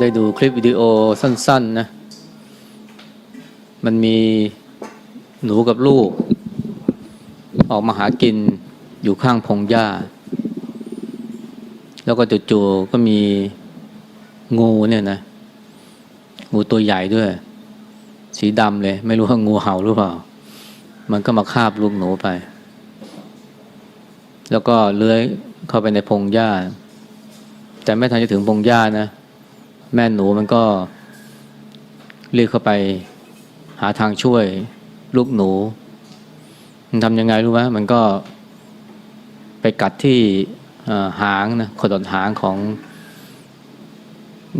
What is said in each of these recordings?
ได้ดูคลิปวิดีโอสั้นๆนะมันมีหนูกับลูก ออกมาหากินอยู่ข้างพงหญ้า แล้วก็จู่ๆก็มีงูเนี่ยนะ งูตัวใหญ่ด้วย สีดำเลย ไม่รู้ว่างูเห่าหรือเปล่า มันก็มาคาบลูกหนูไป แล้วก็เลื้อยเข้าไปในพงหญ้า แต่ไม่ทันจะถึงพงหญ้านะ แม่หนูมันก็เรียกเข้าไปหาทางช่วยลูกหนู มันทำยังไงรู้ไหมมันก็ไปกัดที่หางนะขดดหางของ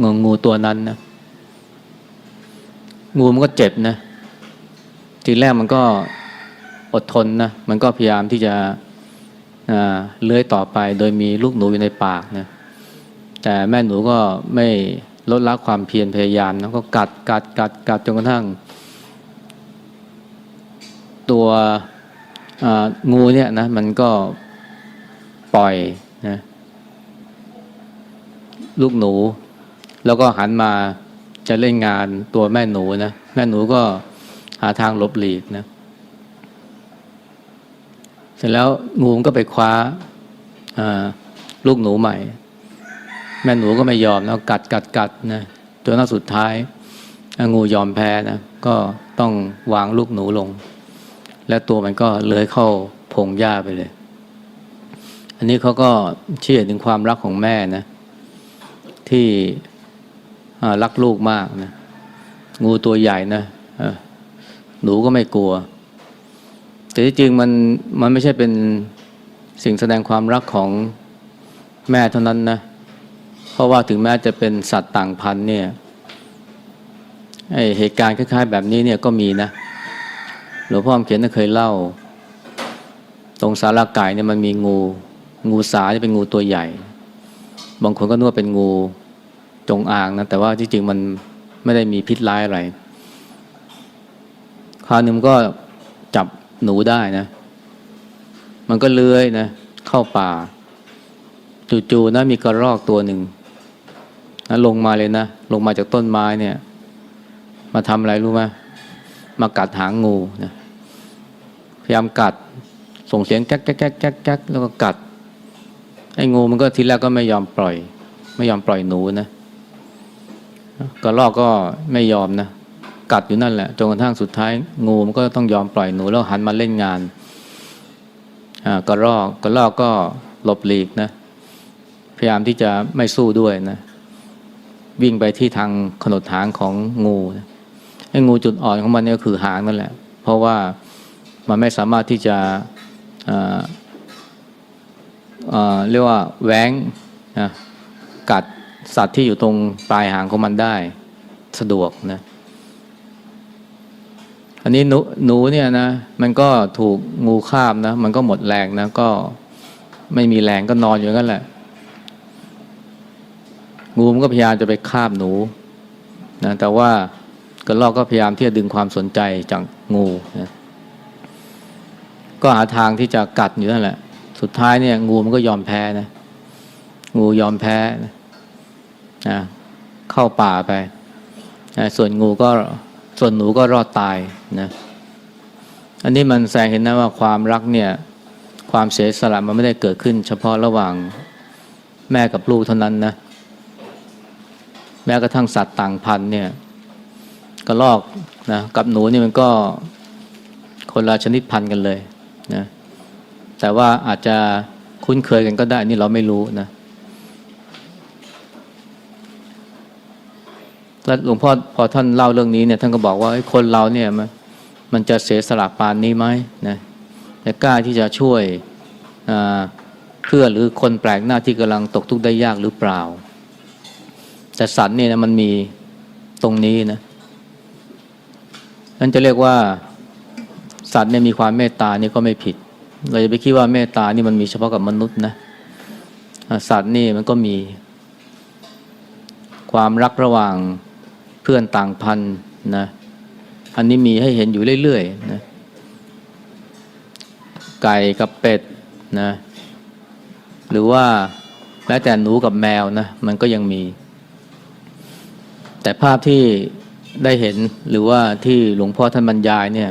งูงูตัวนั้นนะงูมันก็เจ็บนะทีแรกมันก็อดทนนะมันก็พยายามที่จะเลื้อยต่อไป โดยมีลูกหนูอยู่ในปากนะแต่แม่หนูก็ไม่ ลดละความเพียรพยายามนะก็กัดกัดกัดกัดจนกระทั่ง ตัวงูเนี่ยนะมันก็ปล่อยนะลูกหนู แล้วก็หันมาจะเล่นงานตัวแม่หนูนะแม่หนูก็หาทางหลบหลีกนะเสร็จแล้วงูก็ไปคว้าลูกหนูใหม่ แม่หนูก็ไม่ยอมแล้วกัดกัดกัดนะจนน่าสุดท้ายงูยอมแพ้นะก็ต้องวางลูกหนูลง และตัวมันก็เลื้อยเข้าพงหญ้าไปเลย อันนี้เขาก็เชื่อถึงความรักของแม่นะ ที่รักลูกมากนะงูตัวใหญ่นะหนูก็ไม่กลัว แต่ที่จริงมันมันไม่ใช่เป็นสิ่งแสดงความรักของแม่เท่านั้นนะ เพราะว่าถึงแม้จะเป็นสัตว์ต่างพันธุ์เนี่ยเหตุการณ์คล้ายๆ แบบนี้เนี่ยก็มีนะหลวงพ่อเขียนน่ะเคยเล่า ตรงสาราไก่เนี่ยมันมีงู งูสาที่เป็นงูตัวใหญ่ บางคนก็นึกว่าเป็นงูจงอางนะแต่ว่าที่จริงมันไม่ได้มีพิษร้ายอะไรคราวนึงมันก็จับหนูได้นะ มันก็เลื้อยนะ เข้าป่าจู่ๆนะมีกระรอกตัวหนึ่ง นะลงมาเลยนะ ลงมาจากต้นไม้เนี่ย มาทำอะไรรู้ไหมมากัดหางงูนะพยายามกัด ส่งเสียงแก๊กแก๊กแก๊กแก๊กแก๊กแล้วก็กัด ไอ้งูมันก็ทีแรกก็ไม่ยอมปล่อย ไม่ยอมปล่อยหนูนะกระรอกก็ไม่ยอมนะกัดอยู่นั่นแหละจนกระทั่งสุดท้าย งูมันก็ต้องยอมปล่อยหนูแล้วหันมาเล่นงานกระรอกกระรอกก็หลบหลีกนะ พยายามที่จะไม่สู้ด้วยนะ วิ่งไปที่ทางขนดหางของงูไอ้งูจุดอ่อนของมันเนี่ยก็คือหางนั่นแหละ เพราะว่ามันไม่สามารถที่จะเรียกว่าแหวงนะกัดสัตว์ที่อยู่ตรงปลายหางของมันได้สะดวกนะ อันนี้หนูหนูเนี่ยนะมันก็ถูกงูคาบนะ มันก็หมดแรงนะ ก็ไม่มีแรงก็นอนอยู่งั้นแหละ งูมันก็พยายามจะไปคาบหนูนะแต่ว่ากระรอกก็พยายามที่จะดึงความสนใจจากงูนะก็หาทางที่จะกัดอยู่นั่นแหละ สุดท้ายเนี่ยงูมันก็ยอมแพ้นะงูยอมแพ้นะนะเข้าป่าไปนะส่วนงูก็ส่วนหนูก็รอดตายนะอันนี้มันแสดงเห็นนะว่าความรักเนี่ยความเสียสละมันไม่ได้เกิดขึ้น เฉพาะระหว่างแม่กับลูกเท่านั้นนะ แม้กระทั่งสัตว์ต่างพันธุ์เนี่ยกระรอกนะกับหนูนี่มันก็คนละชนิดพันธุ์กันเลยนะแต่ว่าอาจจะคุ้นเคยกันก็ได้นี่เราไม่รู้นะแล้วหลวงพ่อพอท่านเล่าเรื่องนี้เนี่ยท่านก็บอกว่าคนเราเนี่ยมันมันจะเสียสละปานนี้ไหมนะจะกล้าที่จะช่วยเพื่อหรือคนแปลกหน้าที่กำลังตกทุกข์ได้ยากหรือเปล่า แต่สัตว์เนี่ยนะมันมีตรงนี้นะนั่นจะเรียกว่าสัตว์เนี่ยมีความเมตตานี่ก็ไม่ผิด เราจะไปคิดว่าเมตตานี่มันมีเฉพาะกับมนุษย์นะสัตว์นี่มันก็มี ความรักระหว่างเพื่อนต่างพันธุ์นะอันนี้มีให้เห็นอยู่เรื่อยๆนะไก่กับเป็ดนะหรือว่าแม้แต่หนูกับแมวนะมันก็ยังมี แต่ภาพที่ได้เห็นหรือว่าที่หลวงพ่อท่านบรรยายเนี่ย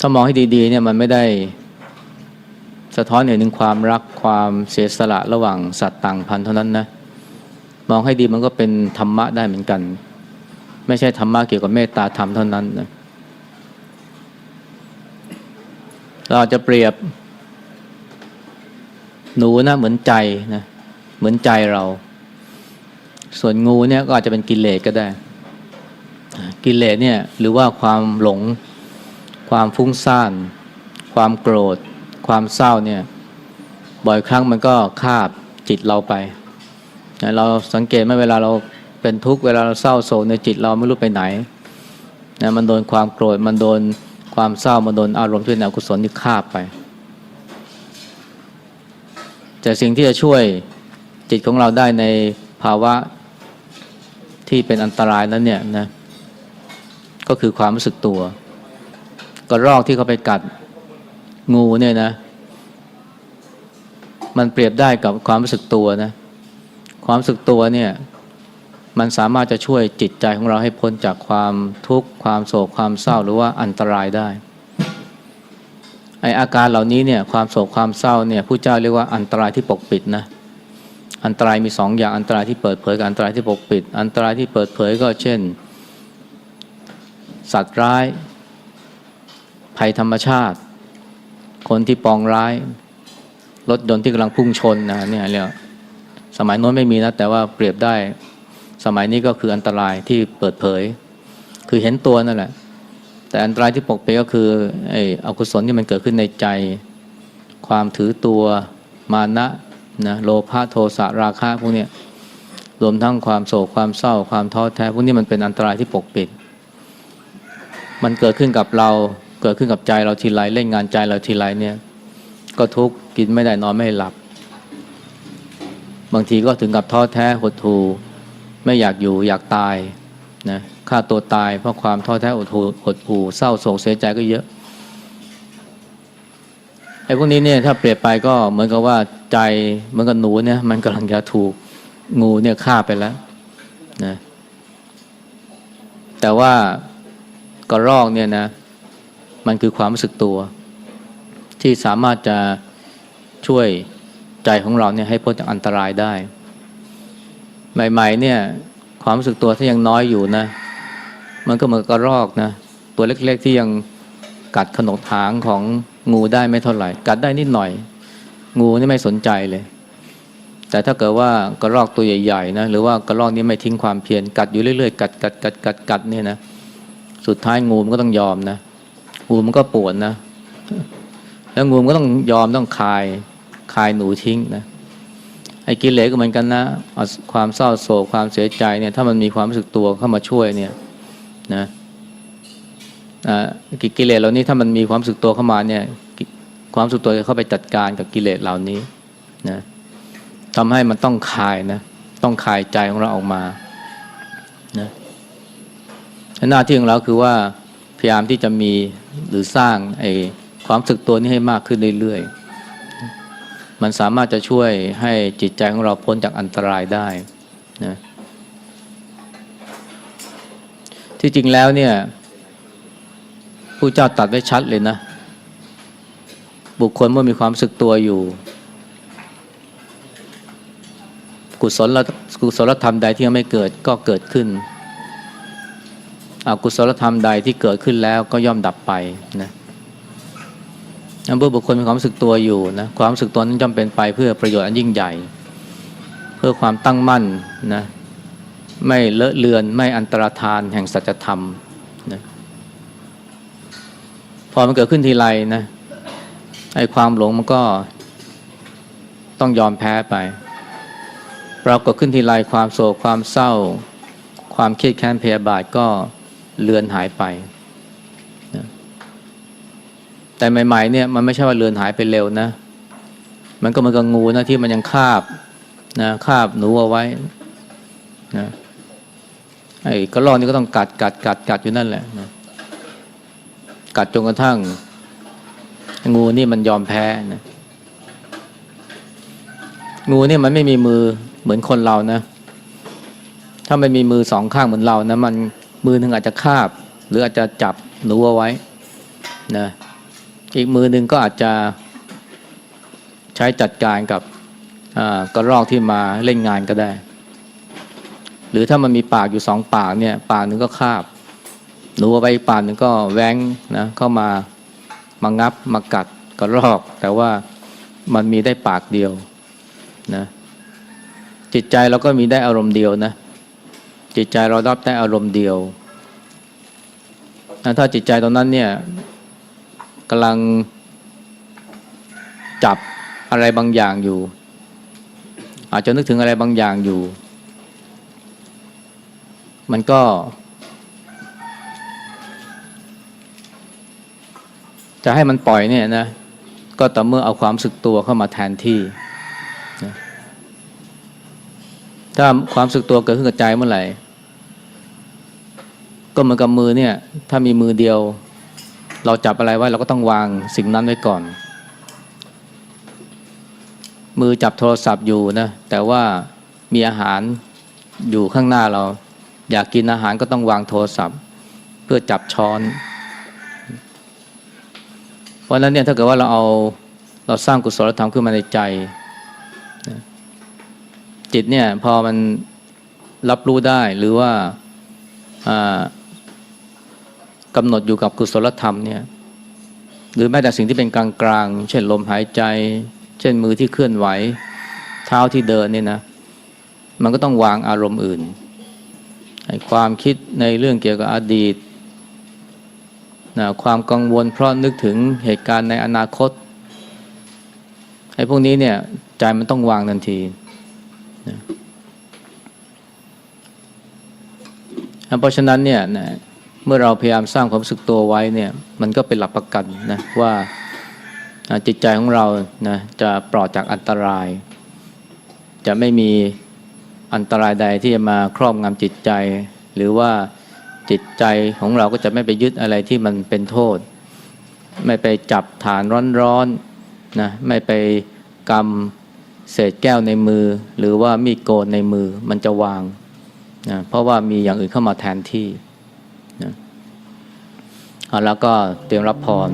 ถ้ามองให้ดีๆเนี่ยมันไม่ได้สะท้อนเห็นถึงความรักความเสียสละระหว่างสัตว์ต่างพันธุ์เท่านั้นนะมองให้ดีมันก็เป็นธรรมะได้เหมือนกัน ไม่ใช่ธรรมะเกี่ยวกับเมตตาธรรมเท่านั้นนะเราจะเปรียบหนูนะเหมือนใจนะเหมือนใจเรา ส่วนงูเนี่ยก็อาจจะเป็นกิเลสก็ได้ กิเลสเนี่ยหรือว่าความหลง ความฟุ้งซ่าน ความโกรธ ความเศร้าเนี่ยบ่อยครั้งมันก็คาบจิตเราไป เราสังเกตไหมเวลาเราเป็นทุกข์เวลาเราเศร้าโศกในจิตเราไม่รู้ไปไหนนะมันโดนความโกรธมันโดนความเศร้ามันโดนอารมณ์ที่เป็นอกุศลที่คาบไป แต่สิ่งที่จะช่วยจิตของเราได้ในภาวะ ที่เป็นอันตรายนั้นเนี่ยนะก็คือความรู้สึกตัวกระรอกที่เขาไปกัดงูเนี่ยนะ มันเปรียบได้กับความรู้สึกตัวนะ ความรู้สึกตัวเนี่ย มันสามารถจะช่วยจิตใจของเราให้พ้นจากความทุกข์ความโศกความเศร้าหรือว่าอันตรายได้ไออาการเหล่านี้เนี่ยความโศกความเศร้าเนี่ยผู้เจ้าเรียกว่าอันตรายที่ปกปิดนะ อันตรายมีสองอย่างอันตรายที่เปิดเผยกับอันตรายที่ปกปิด อันตรายที่เปิดเผยก็เช่น สัตว์ร้าย ภัยธรรมชาติ คนที่ปองร้ายรถยนต์ที่กำลังพุ่งชนนะเนี่ยเรียกสมัยโน้นไม่มีนะแต่ว่าเปรียบได้ สมัยนี้ก็คืออันตรายที่เปิดเผย คือเห็นตัวนั่นแหละ แต่อันตรายที่ปกปิดก็คือไอ้อกุศลที่มันเกิดขึ้นในใจ ความถือตัวมานะ นะโลภะโทสะราคะพวกเนี้ยรวมทั้งความโศกความเศร้าความท้อแท้พวกนี้มันเป็นอันตรายที่ปกปิด มันเกิดขึ้นกับเราเกิดขึ้นกับใจเราทีไรเล่นงานใจเราทีไรเนี่ย ก็ทุกข์กินไม่ได้นอนไม่หลับ บางทีก็ถึงกับท้อแท้หดหู่ไม่อยากอยู่อยากตายนะฆ่าตัวตายเพราะความท้อแท้หดหู่หดหู่เศร้าโศกเสียใจก็เยอะไอ้พวกนี้เนี่ยถ้าเปรียบไปก็เหมือนกับว่า ใจเหมือนกับหนูเนี่ย มันกำลังจะถูกงูเนี่ยฆ่าไปแล้วนะแต่ว่ากระรอกเนี่ยนะ มันคือความรู้สึกตัว ที่สามารถจะช่วยใจของเราเนี่ยให้พ้นจากอันตรายได้ ใหม่ ๆ เนี่ย ความรู้สึกตัวถ้ายังน้อยอยู่นะ มันก็เหมือนกระรอกนะ ตัวเล็กๆที่ยังกัดขนกถางของงูได้ไม่เท่าไหร่ กัดได้นิดหน่อย งูนี่ไม่สนใจเลย แต่ถ้าเกิดว่ากระรอกตัวใหญ่ๆนะหรือว่ากระรอกนี้ไม่ทิ้งความเพียรกัดอยู่เรื่อยๆกัดกัดกัดกัดกัดเนี่ยนะสุดท้ายงูมันก็ต้องยอมนะงูมันก็ปวดนะ แล้วงูมันก็ต้องยอมต้องคายคายหนูทิ้งนะไอ้กิเลสก็เหมือนกันนะความเศร้าโศกความเสียใจเนี่ย ถ้ามันมีความรู้สึกตัวเข้ามาช่วยเนี่ยนะอ่ากิเลสเหล่านี้ถ้ามันมีความรู้สึกตัวเข้ามาเนี่ย ความสึกตัวจะเข้าไปจัดการกับกิเลสเหล่านี้นะทำให้มันต้องคายนะ ต้องคายใจของเราออกมานะหน้าที่ของเราคือว่าพยายามที่จะมีหรือสร้างไอ้ความสึกตัวนี้ให้มากขึ้นเรื่อยๆ มันสามารถจะช่วยให้จิตใจของเราพ้นจากอันตรายได้นะที่จริงแล้วเนี่ยผู้เจ้าตัดไว้ชัดเลยนะ บุคคลเมื่อมีความสึกตัวอยู่ กุศลกุศลธรรมใดที่ยังไม่เกิดก็เกิดขึ้นอกุศลธรรมใดที่เกิดขึ้นแล้วก็ย่อมดับไปนะเมื่อบุคคลมีความรู้สึกตัวอยู่นะความรู้สึกตัวนั้นจำเป็นไปเพื่อประโยชน์อันยิ่งใหญ่ เพื่อความตั้งมั่นนะไม่เลอะเลือนไม่อันตรธานแห่งสัจธรรมนะพอมันเกิดขึ้นทีไรนะ ไอ้ความหลงมันก็ต้องยอมแพ้ไปเรากิดขึ้นทีไรความโศกความเศร้า ความเครียดแค้นพยาบาทก็เลือนหายไปนะแต่ใหม่ๆเนี่ยมันไม่ใช่ว่าเลือนหายไปเร็วนะ มันก็เหมือนกับงูนะที่มันยังคาบนะคาบหนูเอาไว้นะไอ้กระรอกนี่ก็ต้องกัดกัดกัดกัดอยู่นั่นแหละนะกัดจนกระทั่ง งูนี่มันยอมแพ้นะงูเนี่ยมันไม่มีมือเหมือนคนเรานะ ถ้ามันมีมือสองข้างเหมือนเรานะมันมือหนึ่งอาจจะคาบ หรืออาจจะจับหนูเอาไว้นะอีกมือหนึ่งก็อาจจะใช้จัดการกับกระรอกที่มาเล่นงานก็ได้ หรือถ้ามันมีปากอยู่สองปากเนี่ย ปากหนึ่งก็คาบหนูเอาไปอีกปากหนึ่งก็แว้งนะเข้ามา มางับมากัดกระรอก แต่ว่ามันมีได้ปากเดียวนะจิตใจเราก็มีได้อารมณ์เดียวนะจิตใจเรารับได้อารมณ์เดียวถ้าจิตใจตรงนั้นเนี่ยกำลังจับอะไรบางอย่างอยู่ อาจจะนึกถึงอะไรบางอย่างอยู่ มันก็ จะให้มันปล่อยเนี่ยนะก็ต่อเมื่อเอาความสึกตัวเข้ามาแทนที่นะถ้าความสึกตัวเกิดขึ้นกับใจเมื่อไหร่ ก็เหมือนกับมือเนี่ย ถ้ามีมือเดียว เราจับอะไรไว้เราก็ต้องวางสิ่งนั้นไว้ก่อน มือจับโทรศัพท์อยู่นะแต่ว่ามีอาหารอยู่ข้างหน้าเรา อยากกินอาหารก็ต้องวางโทรศัพท์ เพื่อจับช้อน เพราะฉะนั้นเนี่ยถ้าเกิดว่าเราเอาเราสร้างกุศลธรรมขึ้นมาในใจ จิตเนี่ยพอมันรับรู้ได้หรือว่ากำหนดอยู่กับกุศลธรรมเนี่ยหรือแม้แต่สิ่งที่เป็นกลางกลางเช่นลมหายใจ เช่นมือที่เคลื่อนไหว เท้าที่เดินเนี่ยนะมันก็ต้องวางอารมณ์อื่นความคิดในเรื่องเกี่ยวกับอดีต นะความกังวลเพราะนึกถึงเหตุการณ์ในอนาคตไอ้พวกนี้เนี่ยใจมันต้องวางทันทีนะเพราะฉะนั้นเนี่ยนะเมื่อเราพยายามสร้างความรู้สึกตัวไว้เนี่ยมันก็เป็นหลักประกันนะว่าจิตใจของเรานะจะปลอดจากอันตราย จะไม่มีอันตรายใดที่จะมาครอบงำจิตใจ หรือว่า จิตใจของเราก็จะไม่ไปยึดอะไรที่มันเป็นโทษ ไม่ไปจับฐานร้อนๆนะไม่ไปกำเศษแก้วในมือ หรือว่ามีดโกนในมือมันจะวางนะเพราะว่ามีอย่างอื่นเข้ามาแทนที่นะแล้วก็เตรียมรับพร